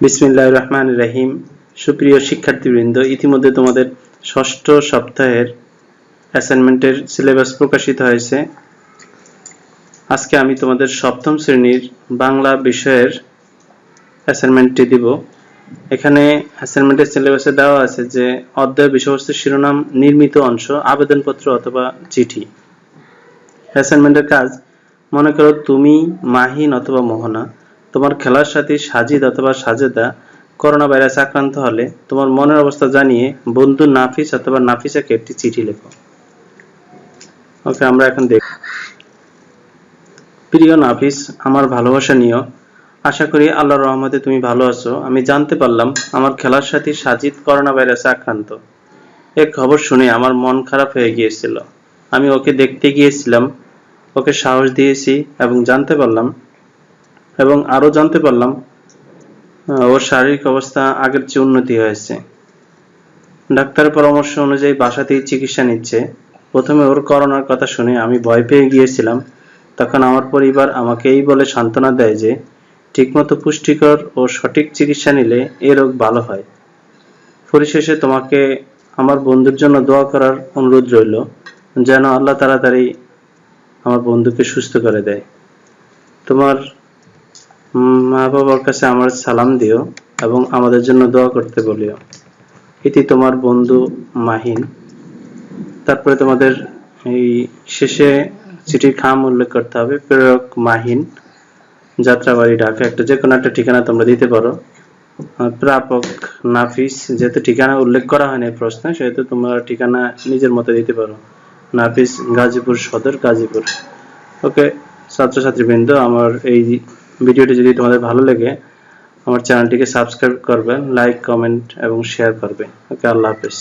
বিসমিল্লাহ রহমান রহিম। সুপ্রিয় শিক্ষার্থীবৃন্দ, ইতিমধ্যে তোমাদের ষষ্ঠ সপ্তাহের অ্যাসাইনমেন্টের সিলেবাস প্রকাশিত হয়েছে। আজকে আমি তোমাদের সপ্তম শ্রেণির বাংলা বিষয়ের অ্যাসাইনমেন্টটি দিব। এখানে অ্যাসাইনমেন্টের সিলেবাসে দেওয়া আছে যে, অধ্যায় বিষয়বস্তু শিরোনাম, নির্মিত অংশ, আবেদনপত্র অথবা চিঠি। অ্যাসাইনমেন্টের কাজ, মনে করো তুমি মাহিন অথবা মোহনা। তোমার খেলার সাথী সাজিদ অথবা সাজেদা করোনা ভাইরাস আক্রান্ত হলে তোমার মনের অবস্থা জানিয়ে বন্ধু নাফিস অথবা নাফিসাকে একটি চিঠি লেখো। ওকে, আমরা এখন দেখ প্রিয় নাফিস, আমার ভালোবাসা নিও। আশা করি আল্লাহর রহমতে তুমি ভালো আছো। আমি জানতে পারলাম আমার খেলার সাথী সাজিদ করোনা ভাইরাসে আক্রান্ত। এ খবর শুনে আমার মন খারাপ হয়ে গিয়েছিল। আমি ওকে দেখতে গিয়েছিলাম, ওকে সাহস দিয়েছি এবং জানতে পারলাম এবং আরও জানতে পারলাম ওর শারীরিক অবস্থা আগের চেয়ে উন্নতি হয়েছে। ডাক্তারের পরামর্শ অনুযায়ী বাসাতেই চিকিৎসা নিচ্ছে। প্রথমে ওর করোনার কথা শুনে আমি ভয় পেয়ে গিয়েছিলাম। তখন আমার পরিবার আমাকে এই বলে সান্ত্বনা দেয় যে, ঠিকমতো পুষ্টিকর ও সঠিক চিকিৎসা নিলে এ রোগ ভালো হয়। পরিশেষে তোমাকে আমার বন্ধুর জন্য দোয়া করার অনুরোধ রইল, যেন আল্লাহ তাড়াতাড়ি আমার বন্ধুকে সুস্থ করে দেয়। তোমার মা বাবার কাছে আমার সালাম দিও এবং আমাদের জন্য দোয়া করতে বলিও। এটি তোমার বন্ধু মাহিন। তারপরে তোমাদের এই শেষে চিঠির খাম উল্লেখ করতে হবে, প্রেরক মাহিন, যাত্রাবাড়ি ঢাকা, একটা যে কোনো একটা ঠিকানা তোমরা দিতে পারো। প্রাপক নাফিস, যেহেতু ঠিকানা উল্লেখ করা হয়নি প্রশ্নে, সেহেতু তোমরা ঠিকানা নিজের মতো দিতে পারো। নাফিস গাজীপুর সদর গাজীপুর। ওকে, ছাত্রছাত্রীবৃন্দ, আমার এই ভিডিওটি যদি তোমাদের ভালো লাগে, আমার চ্যানেলটিকে সাবস্ক্রাইব করবেন, লাইক, কমেন্ট এবং শেয়ার করবে ওকে, আল্লাহ হাফেজ।